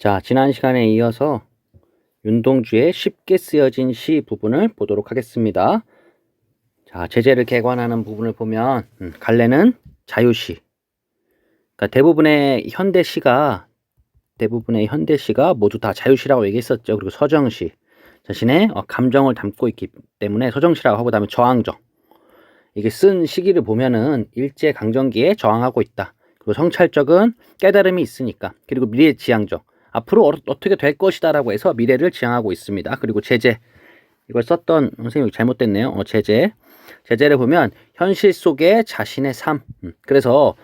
자, 지난 시간에 이어서 윤동주의 쉽게 쓰여진 시 부분을 보도록 하겠습니다. 자, 제재를 개관하는 부분을 보면 음, 갈래는 자유시. 그러니까 대부분의 현대 시가 대부분의 현대 시가 모두 다 자유시라고 얘기했었죠. 그리고 서정시 자신의 어, 감정을 담고 있기 때문에 서정시라고 하고 그다음에 저항정. 이게 쓴 시기를 보면은 일제 강점기에 저항하고 있다. 그리고 성찰적은 깨달음이 있으니까. 그리고 미래 지향적. 앞으로 어, 어떻게 될 것이다라고 해서 미래를 지향하고 있습니다. 그리고 제재 이걸 썼던 선생님이 잘못됐네요. 어, 제재 제재를 보면 현실 속의 자신의 삶. 음, 그래서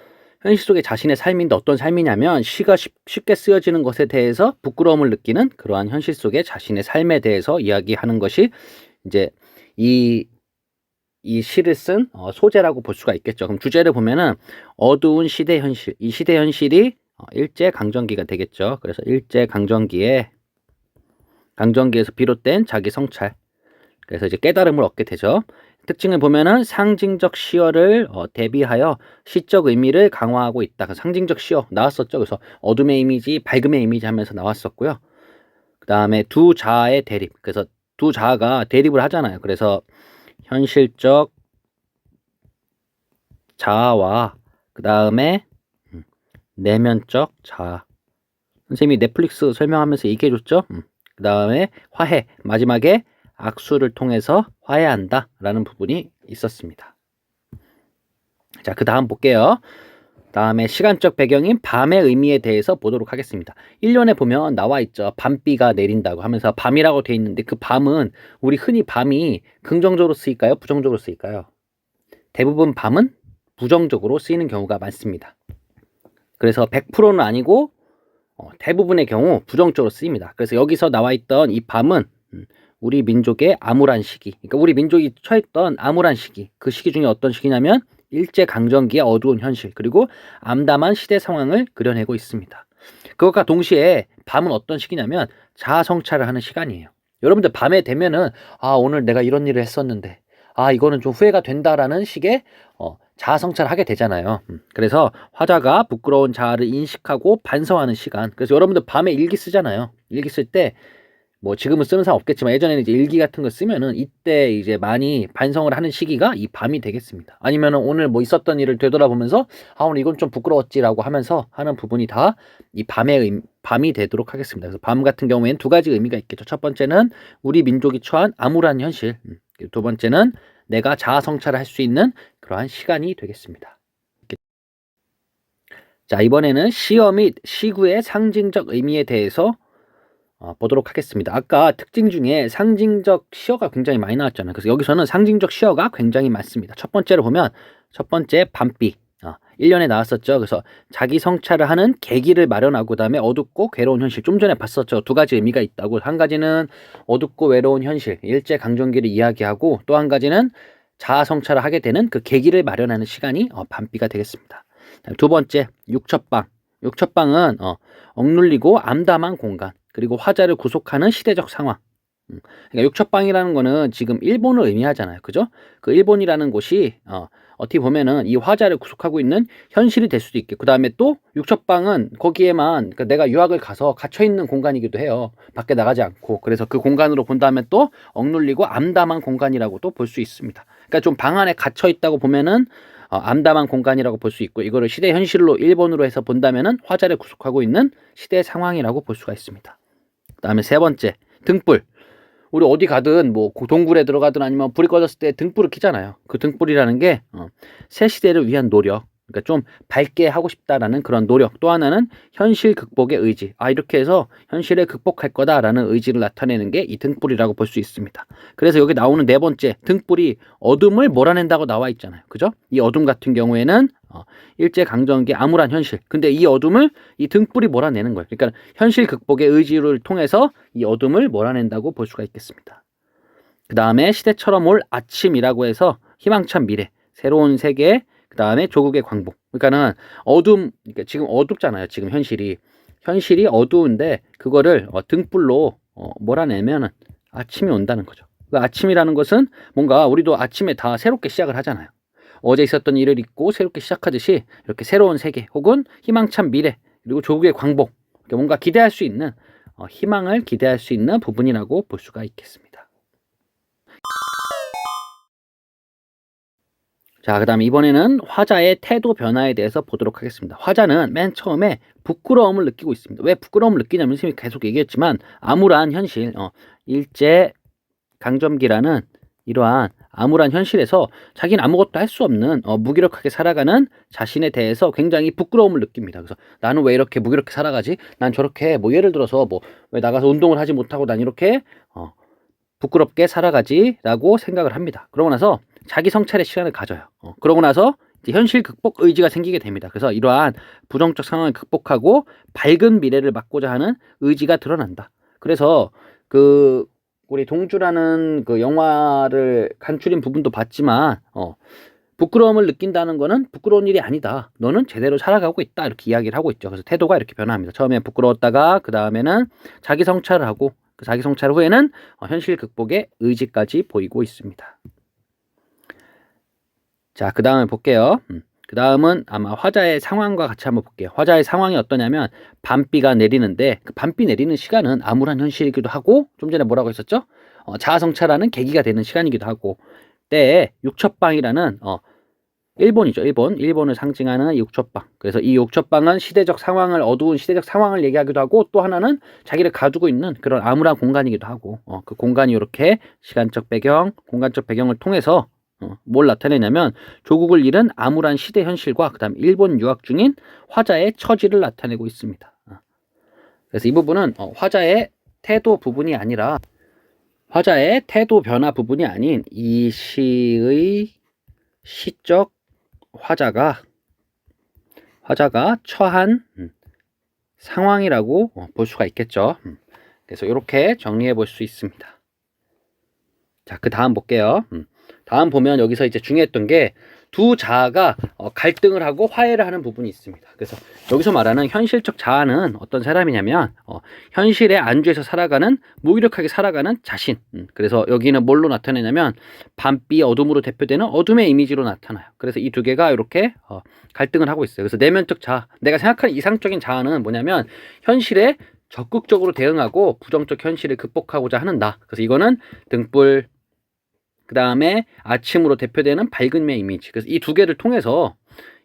현실 속의 자신의 삶인데 어떤 삶이냐면 시가 쉽, 쉽게 쓰여지는 것에 대해서 부끄러움을 느끼는 그러한 현실 속의 자신의 삶에 대해서 이야기하는 것이 이제 이, 이 시를 쓴 어, 소재라고 볼 수가 있겠죠. 그럼 주제를 보면은 어두운 시대 현실. 이 시대 현실이 어, 일제 강점기가 되겠죠. 그래서 일제 강점기에 강점기에서 비롯된 자기 성찰. 그래서 이제 깨달음을 얻게 되죠. 특징을 보면은 상징적 시어를 어, 대비하여 시적 의미를 강화하고 있다. 그 상징적 시어 나왔었죠. 그래서 어둠의 이미지, 밝음의 이미지 하면서 나왔었고요. 그 다음에 두 자아의 대립. 그래서 두 자아가 대립을 하잖아요. 그래서 현실적 자아와 그 다음에 음, 내면적 자아. 선생님이 넷플릭스 설명하면서 얘기해줬죠. 음. 그 다음에 화해. 마지막에 악수를 통해서 화해한다 라는 부분이 있었습니다. 자, 그 다음 볼게요. 다음에 시간적 배경인 밤의 의미에 대해서 보도록 하겠습니다. 1년에 보면 나와 있죠. 밤비가 내린다고 하면서 밤이라고 돼 있는데 그 밤은 우리 흔히 밤이 긍정적으로 쓰일까요? 부정적으로 쓰일까요? 대부분 밤은 부정적으로 쓰이는 경우가 많습니다. 그래서 100%는 아니고 어, 대부분의 경우 부정적으로 쓰입니다. 그래서 여기서 나와 있던 이 밤은 음, 우리 민족의 암울한 시기. 그러니까 우리 민족이 처했던 암울한 시기. 그 시기 중에 어떤 시기냐면 일제 강점기의 어두운 현실 그리고 암담한 시대 상황을 그려내고 있습니다. 그것과 동시에 밤은 어떤 시기냐면 자아 성찰을 하는 시간이에요. 여러분들 밤에 되면은 아 오늘 내가 이런 일을 했었는데 아 이거는 좀 후회가 된다라는 식의 어, 자아 성찰을 하게 되잖아요. 음, 그래서 화자가 부끄러운 자아를 인식하고 반성하는 시간. 그래서 여러분들 밤에 일기 쓰잖아요. 일기 쓸 때 뭐 지금은 쓰는 사람 없겠지만 예전에는 이제 일기 같은 거 쓰면은 이때 이제 많이 반성을 하는 시기가 이 밤이 되겠습니다. 아니면은 오늘 뭐 있었던 일을 되돌아보면서 아 오늘 이건 좀 부끄러웠지라고 하면서 하는 부분이 다 이 밤의 의, 밤이 되도록 하겠습니다. 그래서 밤 같은 경우에는 두 가지 의미가 있겠죠. 첫 번째는 우리 민족이 처한 암울한 현실. 음, 두 번째는 내가 자아 성찰을 할 수 있는 그러한 시간이 되겠습니다. 자, 이번에는 시어 및 시구의 상징적 의미에 대해서 어, 보도록 하겠습니다. 아까 특징 중에 상징적 시어가 굉장히 많이 나왔잖아요. 그래서 여기서는 상징적 시어가 굉장히 많습니다. 첫 번째로 보면 첫 번째. 어, 1년에 나왔었죠. 그래서 자기 성찰을 하는 계기를 마련하고 그다음에 어둡고 괴로운 현실. 좀 전에 봤었죠. 두 가지 의미가 있다고. 한 가지는 어둡고 외로운 현실, 일제 강점기를 이야기하고 또 한 가지는 자아 성찰을 하게 되는 그 계기를 마련하는 시간이 어, 밤비가 되겠습니다. 두 번째, 육첩방. 육첩방은 어, 억눌리고 암담한 공간. 그리고 화자를 구속하는 시대적 상황. 음, 그러니까 육첩방이라는 거는 지금 일본을 의미하잖아요. 그죠? 그 일본이라는 곳이 어, 어떻게 보면은 이 화자를 구속하고 있는 현실이 될 수도 있겠고, 그 다음에 또 육첩방은 거기에만 그러니까 내가 유학을 가서 갇혀 있는 공간이기도 해요. 밖에 나가지 않고. 그래서 그 공간으로 본다음에 또 억눌리고 암담한 공간이라고도 볼 수 있습니다. 그러니까 좀 방 안에 갇혀 있다고 보면은 어, 암담한 공간이라고 볼 수 있고, 이거를 시대 현실로 일본으로 해서 본다면은 화자를 구속하고 있는 시대 상황이라고 볼 수가 있습니다. 그다음에 세 번째 등불. 우리 어디 가든 뭐 동굴에 들어가든 아니면 불이 꺼졌을 때 등불을 켜잖아요. 그 등불이라는 게새 어, 시대를 위한 노력. 그러니까 좀 밝게 하고 싶다라는 그런 노력. 또 하나는 현실 극복의 의지. 아 이렇게 해서 현실을 극복할 거다라는 의지를 나타내는 게 이 등불이라고 볼 수 있습니다. 그래서 여기 나오는 네 번째 등불이 어둠을 몰아낸다고 나와 있잖아요. 그죠? 이 어둠 같은 경우에는 어, 일제 강점기 암울한 현실. 근데 이 어둠을 이 등불이 몰아내는 거예요. 그러니까 현실 극복의 의지를 통해서 이 어둠을 몰아낸다고 볼 수가 있겠습니다. 그 다음에 시대처럼 올 아침이라고 해서 희망찬 미래, 새로운 세계, 그 다음에 조국의 광복. 그러니까는 어둠, 그러니까 지금 어둡잖아요. 지금 현실이. 현실이 어두운데 그거를 어, 등불로 어, 몰아내면은 아침이 온다는 거죠. 그 아침이라는 것은 뭔가 우리도 아침에 다 새롭게 시작을 하잖아요. 어제 있었던 일을 잊고 새롭게 시작하듯이 이렇게 새로운 세계 혹은 희망찬 미래 그리고 조국의 광복 뭔가 기대할 수 있는 어, 희망을 기대할 수 있는 부분이라고 볼 수가 있겠습니다. 자, 그 다음에 이번에는 화자의 태도 변화에 대해서 보도록 하겠습니다. 화자는 맨 처음에 부끄러움을 느끼고 있습니다. 왜 부끄러움을 느끼냐면 선생님이 계속 얘기했지만 암울한 현실, 어, 일제 강점기라는 이러한 암울한 현실에서 자기는 아무것도 할 수 없는 어, 무기력하게 살아가는 자신에 대해서 굉장히 부끄러움을 느낍니다. 그래서 나는 왜 이렇게 무기력하게 살아가지? 난 저렇게 뭐 예를 들어서 뭐 왜 나가서 운동을 하지 못하고 난 이렇게 어, 부끄럽게 살아가지라고 생각을 합니다. 그러고 나서 자기 성찰의 시간을 가져요. 어, 그러고 나서 현실 극복 의지가 생기게 됩니다. 그래서 이러한 부정적 상황을 극복하고 밝은 미래를 막고자 하는 의지가 드러난다. 그래서 그 우리 동주라는 그 영화를 간추린 부분도 봤지만 어, 부끄러움을 느낀다는 거는 부끄러운 일이 아니다. 너는 제대로 살아가고 있다. 이렇게 이야기를 하고 있죠. 그래서 태도가 이렇게 변화합니다. 처음에 부끄러웠다가 그 다음에는 자기 성찰을 하고 그 자기 성찰 후에는 어, 현실 극복의 의지까지 보이고 있습니다. 자, 그 다음에 볼게요. 음, 그 다음은 아마 화자의 상황과 같이 한번 볼게요. 화자의 상황이 어떠냐면 밤비가 내리는데 그 밤비 내리는 시간은 암울한 현실이기도 하고 좀 전에 뭐라고 했었죠? 어, 자아성찰하는 계기가 되는 시간이기도 하고 때에 육첩방이라는 어, 일본이죠. 일본. 일본을 상징하는 육첩방. 그래서 이 육첩방은 시대적 상황을 어두운 시대적 상황을 얘기하기도 하고 또 하나는 자기를 가두고 있는 그런 암울한 공간이기도 하고 어, 그 공간이 이렇게 시간적 배경, 공간적 배경을 통해서 어, 뭘 나타내냐면 조국을 잃은 암울한 시대 현실과 그다음 일본 유학 중인 화자의 처지를 나타내고 있습니다. 어. 그래서 이 부분은 어, 화자의 태도 부분이 아니라 화자의 태도 변화 부분이 아닌 이 시의 시적 화자가 화자가 처한 음, 상황이라고 어, 볼 수가 있겠죠. 음. 그래서 이렇게 정리해 볼 수 있습니다. 자, 그 다음 볼게요. 음. 다음 보면 여기서 이제 중요했던 게 두 자아가 어, 갈등을 하고 화해를 하는 부분이 있습니다. 그래서 여기서 말하는 현실적 자아는 어떤 사람이냐면 어, 현실에 안주해서 살아가는 무기력하게 살아가는 자신. 음, 그래서 여기는 뭘로 나타내냐면 밤비 어둠으로 대표되는 어둠의 이미지로 나타나요. 그래서 이 두 개가 이렇게 어, 갈등을 하고 있어요. 그래서 내면적 자아, 내가 생각하는 이상적인 자아는 뭐냐면 현실에 적극적으로 대응하고 부정적 현실을 극복하고자 하는 나. 그래서 이거는 등불 그 다음에 아침으로 대표되는 밝은 매 이미지. 그래서 이 두 개를 통해서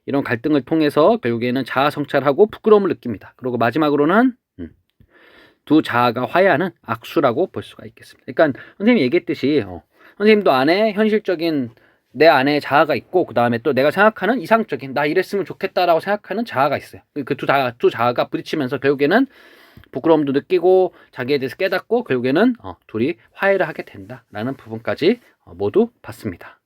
이런 갈등을 통해서 결국에는 자아 성찰하고 부끄러움을 느낍니다. 그리고 마지막으로는 음, 두 자아가 화해하는 악수라고 볼 수가 있겠습니다. 그러니까 선생님이 얘기했듯이 어, 선생님도 안에 현실적인 내 안에 자아가 있고 그 다음에 또 내가 생각하는 이상적인 나 이랬으면 좋겠다라고 생각하는 자아가 있어요. 그 두 자아 두 자아가 부딪히면서 결국에는 부끄러움도 느끼고 자기에 대해서 깨닫고 결국에는 어, 둘이 화해를 하게 된다라는 부분까지 어, 모두 봤습니다.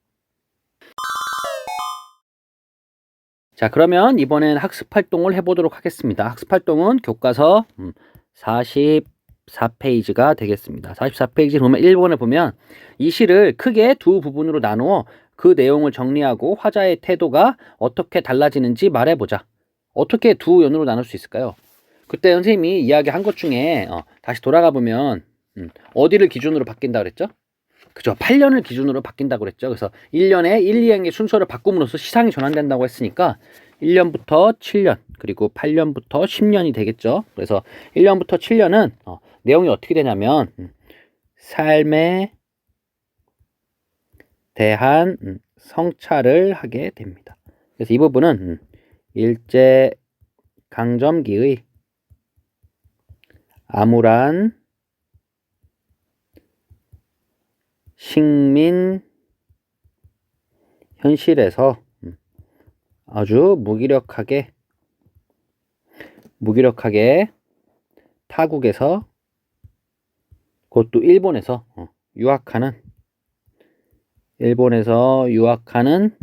자 그러면 이번엔 학습 활동을 해보도록 하겠습니다. 학습 활동은 교과서 음, 44페이지가 되겠습니다. 44페이지 보면 1번에 보면 이 시를 크게 두 부분으로 나누어 그 내용을 정리하고 화자의 태도가 어떻게 달라지는지 말해보자. 어떻게 두 연으로 나눌 수 있을까요? 그때 선생님이 이야기한 것 중에 어, 다시 돌아가 보면 음, 어디를 기준으로 바뀐다 그랬죠? 그죠. 8년을 기준으로 바뀐다고 그랬죠. 그래서 1년에 1, 2행의 순서를 바꿈으로써 시상이 전환된다고 했으니까 1년부터 7년, 그리고 8년부터 10년이 되겠죠. 그래서 1년부터 7년은 어, 내용이 어떻게 되냐면 음, 삶에 대한 음, 성찰을 하게 됩니다. 그래서 이 부분은 음, 일제 강점기의 암울한 식민 현실에서 음, 아주 무기력하게 무기력하게 타국에서 그것도 일본에서 어, 유학하는 일본에서 유학하는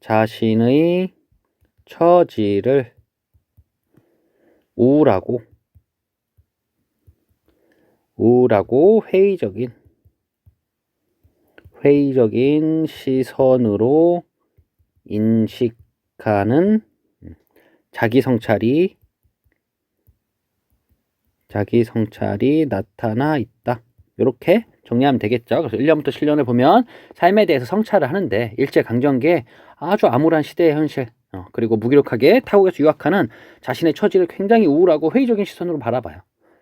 자신의 처지를 우울하고 우울하고 회의적인 회의적인 시선으로 인식하는 자기 성찰이 자기 성찰이 나타나 있다. 이렇게 정리하면 되겠죠. 그래서 1년부터 7년을 보면 삶에 대해서 성찰을 하는데 일제 강점기에 아주 암울한 시대의 현실, 어, 그리고 무기력하게 타국에서 유학하는 자신의 처지를 굉장히 우울하고 회의적인 시선으로 바라봐요.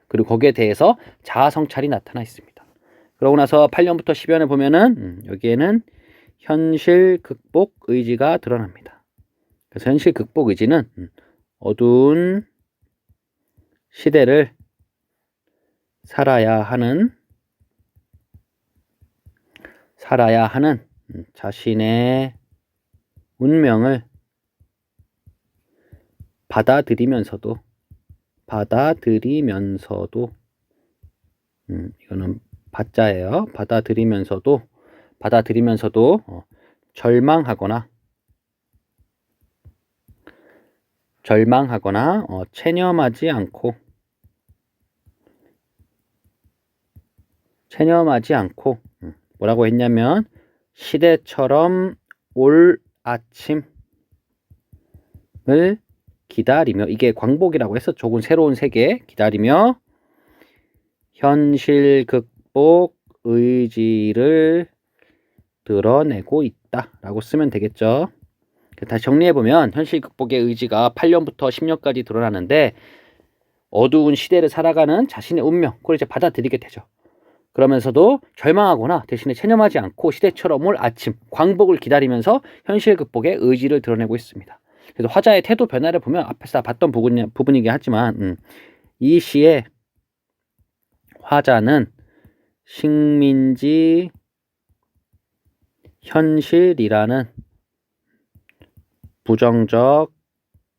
그리고 거기에 대해서 자아 성찰이 나타나 있습니다. 그러고 나서 8년부터 10년에 보면은 음, 여기에는 현실 극복 의지가 드러납니다. 그래서 현실 극복 의지는 음, 어두운 시대를 살아야 하는 살아야 하는 음, 자신의 운명을 받아들이면서도 받아들이면서도 음, 이거는 받자예요. 받아들이면서도 받아들이면서도 어, 절망하거나 절망하거나 어, 체념하지 않고 체념하지 않고 음, 뭐라고 했냐면 시대처럼 올 아침을 기다리며 이게 광복이라고 해서 조금 새로운 세계 기다리며 현실 극복 의지를 드러내고 있다라고 쓰면 되겠죠. 다시 정리해 보면 현실 극복의 의지가 8년부터 10년까지 드러나는데 어두운 시대를 살아가는 자신의 운명 그걸 이제 받아들이게 되죠. 그러면서도 절망하거나 대신에 체념하지 않고 시대처럼 올 아침 광복을 기다리면서 현실 극복의 의지를 드러내고 있습니다. 그래서 화자의 태도 변화를 보면 앞에서 다 봤던 부분, 부분이긴 하지만 음, 이 시의 화자는 식민지 현실이라는 부정적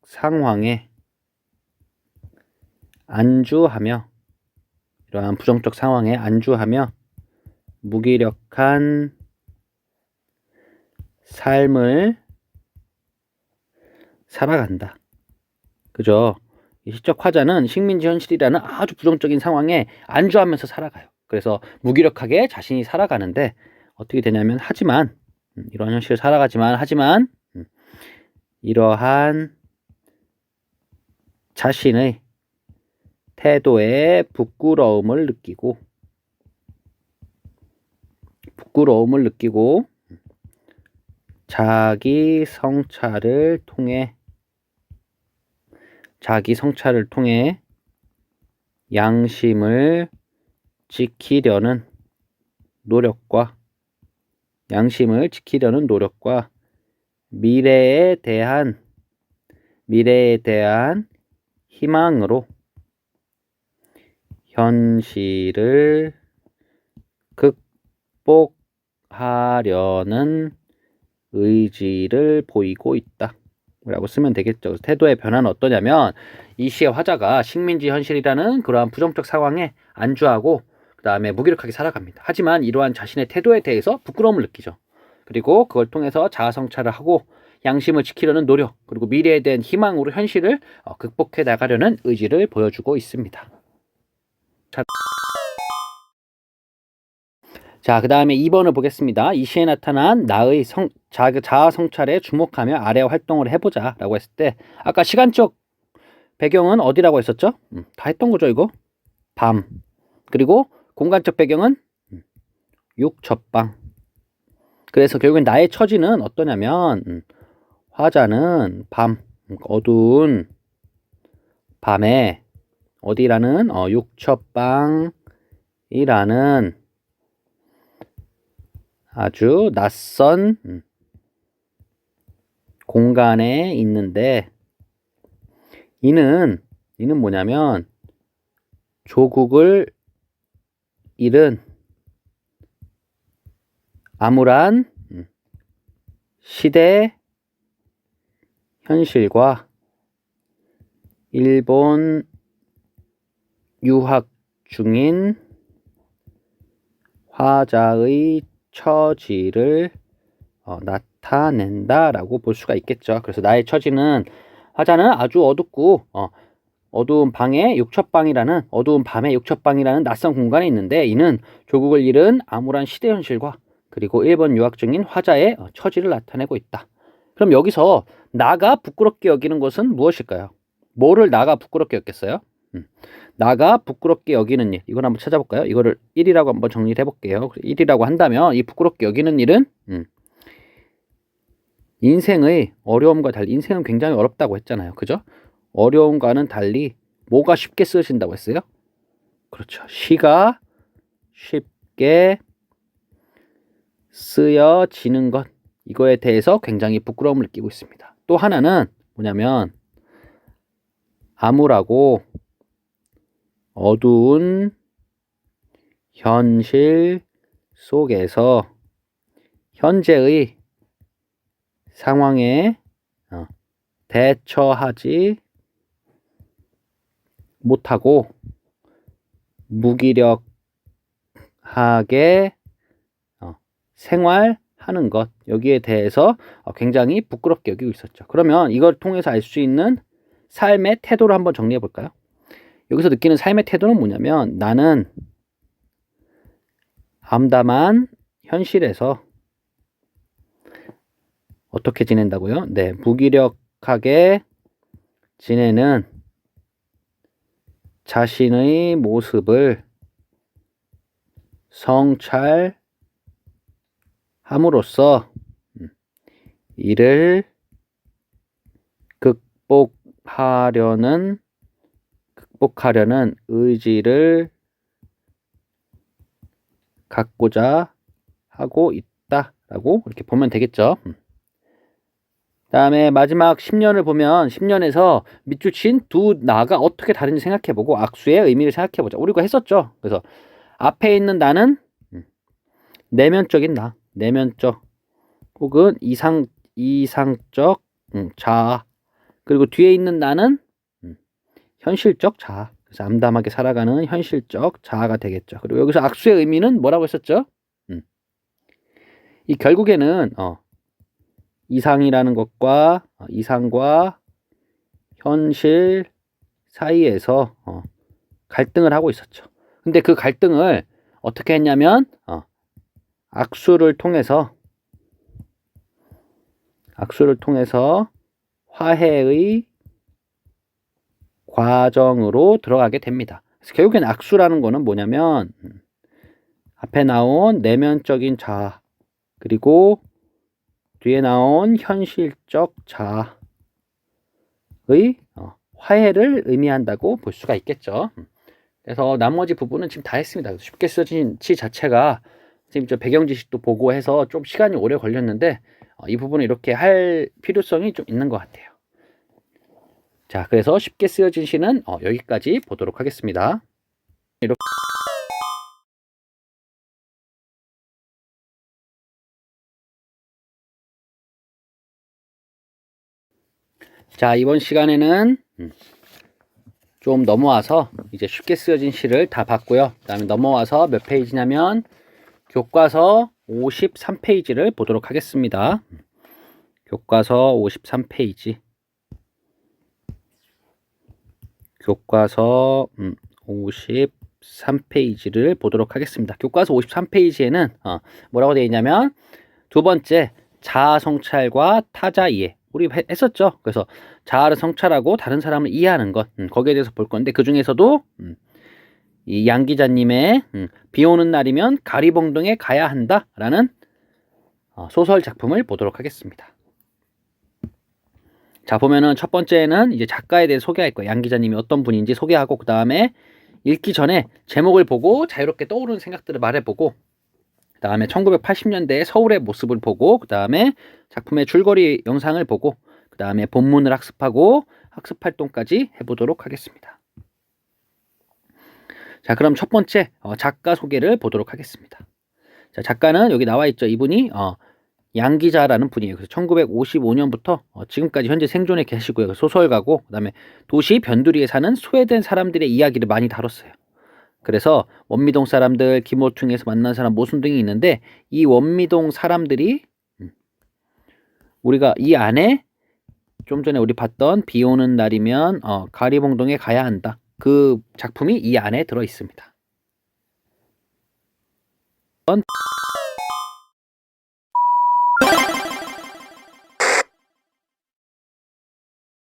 상황에 안주하며 이러한 부정적 상황에 안주하며 무기력한 삶을 살아간다. 그죠? 이 시적 화자는 식민지 현실이라는 아주 부정적인 상황에 안주하면서 살아가요. 그래서 무기력하게 자신이 살아가는데 어떻게 되냐면 하지만 음, 이러한 현실을 살아가지만 하지만 음, 이러한 자신의 태도에 부끄러움을 느끼고 부끄러움을 느끼고 자기 성찰을 통해 자기 성찰을 통해 양심을 지키려는 노력과 양심을 지키려는 노력과 미래에 대한 미래에 대한 희망으로 현실을 극복하려는 의지를 보이고 있다. 라고 쓰면 되겠죠. 태도의 변화는 어떠냐면 이 시의 화자가 식민지 현실이라는 그러한 부정적 상황에 안주하고 그 다음에 무기력하게 살아갑니다. 하지만 이러한 자신의 태도에 대해서 부끄러움을 느끼죠. 그리고 그걸 통해서 자아 성찰을 하고 양심을 지키려는 노력 그리고 미래에 대한 희망으로 현실을 어, 극복해 나가려는 의지를 보여주고 있습니다. 자, 그 다음에 2번을 보겠습니다. 이 시에 나타난 나의 성, 자, 자아 성찰에 주목하며 아래 활동을 해보자 라고 했을 때 아까 시간적 배경은 어디라고 했었죠? 음, 다 했던 거죠, 이거? 밤. 그리고 공간적 배경은 음, 육첩방. 그래서 결국엔 나의 처지는 어떠냐면 음, 화자는 밤, 음, 어두운 밤에 어디라는 어, 육첩방이라는 아주 낯선 음, 공간에 있는데 이는 이는 뭐냐면 조국을 잃은 암울한 음, 시대 현실과 일본 유학 중인 화자의 처지를 어, 나타낸다라고 볼 수가 있겠죠. 그래서 나의 처지는 화자는 아주 어둡고 어, 어두운 방에 육첩방이라는 어두운 밤에 육첩방이라는 낯선 공간에 있는데 이는 조국을 잃은 암울한 시대 현실과 그리고 일본 유학 중인 화자의 어, 처지를 나타내고 있다. 그럼 여기서 나가 부끄럽게 여기는 것은 무엇일까요? 뭐를 나가 부끄럽게 여겼어요? 음. 나가 부끄럽게 여기는 일. 이걸 한번 찾아볼까요? 이거를 1이라고 한번 정리를 해볼게요. 1이라고 한다면 이 부끄럽게 여기는 일은 음. 인생의 어려움과 달리 인생은 굉장히 어렵다고 했잖아요. 그죠? 어려움과는 달리 뭐가 쉽게 쓰여진다고 했어요? 그렇죠. 시가 쉽게 쓰여지는 것. 이거에 대해서 굉장히 부끄러움을 느끼고 있습니다. 또 하나는 뭐냐면 암울하고 어두운 현실 속에서 현재의 상황에 어, 대처하지 못하고 무기력하게 어, 생활하는 것 여기에 대해서 어, 굉장히 부끄럽게 여기고 있었죠. 그러면 이걸 통해서 알 수 있는 삶의 태도를 한번 정리해 볼까요? 여기서 느끼는 삶의 태도는 뭐냐면 나는 암담한 현실에서 어떻게 지낸다고요? 네, 무기력하게 지내는 자신의 모습을 성찰함으로써 음, 이를 극복하려는 극복하려는 의지를 갖고자 하고 있다라고 이렇게 보면 되겠죠. 음. 다음에 마지막 10년을 보면 10년에서 밑줄 친 두 나가 어떻게 다른지 생각해보고 악수의 의미를 생각해보자. 우리가 했었죠. 그래서 앞에 있는 나는 음, 내면적인 나, 내면적 혹은 이상 이상적 음, 자아 그리고 뒤에 있는 나는 음, 현실적 자아. 그래서 암담하게 살아가는 현실적 자아가 되겠죠. 그리고 여기서 악수의 의미는 뭐라고 했었죠? 음. 이 결국에는 어, 이상이라는 것과 어, 이상과 현실 사이에서 어, 갈등을 하고 있었죠. 근데 그 갈등을 어떻게 했냐면 어, 악수를 통해서 악수를 통해서 화해의 과정으로 들어가게 됩니다. 그래서 결국엔 악수라는 거는 뭐냐면 음, 앞에 나온 내면적인 자아 그리고 뒤에 나온 현실적 자아의 어, 화해를 의미한다고 볼 수가 있겠죠. 음. 그래서 나머지 부분은 지금 다 했습니다. 쉽게 써진 시 자체가 지금 저 배경 지식도 보고 해서 좀 시간이 오래 걸렸는데 어, 이 부분을 이렇게 할 필요성이 좀 있는 것 같아요. 자, 그래서 쉽게 쓰여진 시는 어, 여기까지 보도록 하겠습니다. 이렇게 자, 이번 시간에는 음, 좀 넘어와서 이제 쉽게 쓰여진 시를 다 봤고요. 그 다음에 넘어와서 몇 페이지냐면 교과서 53페이지를 보도록 하겠습니다. 교과서 53페이지. 교과서 음, 53페이지를 보도록 하겠습니다. 교과서 53페이지에는 어, 뭐라고 되어 있냐면 두 번째 자아 성찰과 타자 이해. 우리 했었죠. 그래서 자아를 성찰하고 다른 사람을 이해하는 것 음, 거기에 대해서 볼 건데 그 중에서도 음, 이양 기자님의 음, 비 오는 날이면 가리봉동에 가야 한다라는 어, 소설 작품을 보도록 하겠습니다. 자 보면은 첫 번째는 이제 작가에 대해 소개할 거예요. 양 기자님이 어떤 분인지 소개하고 그 다음에 읽기 전에 제목을 보고 자유롭게 떠오르는 생각들을 말해보고 그 다음에 1980년대 서울의 모습을 보고 그 다음에 작품의 줄거리 영상을 보고 그 다음에 본문을 학습하고 학습 활동까지 해보도록 하겠습니다. 자 그럼 첫 번째 어, 작가 소개를 보도록 하겠습니다. 자 작가는 여기 나와 있죠. 이분이 어, 양 기자라는 분이에요. 그래서 1955년부터 어, 지금까지 현재 생존해 계시고요. 소설가고 그다음에 도시 변두리에 사는 소외된 사람들의 이야기를 많이 다뤘어요. 그래서 원미동 사람들, 김호퉁에서 만난 사람, 모순 등이 있는데 이 원미동 사람들이 음, 우리가 이 안에 좀 전에 우리 봤던 비 오는 날이면 어, 가리봉동에 가야 한다. 그 작품이 이 안에 들어 있습니다.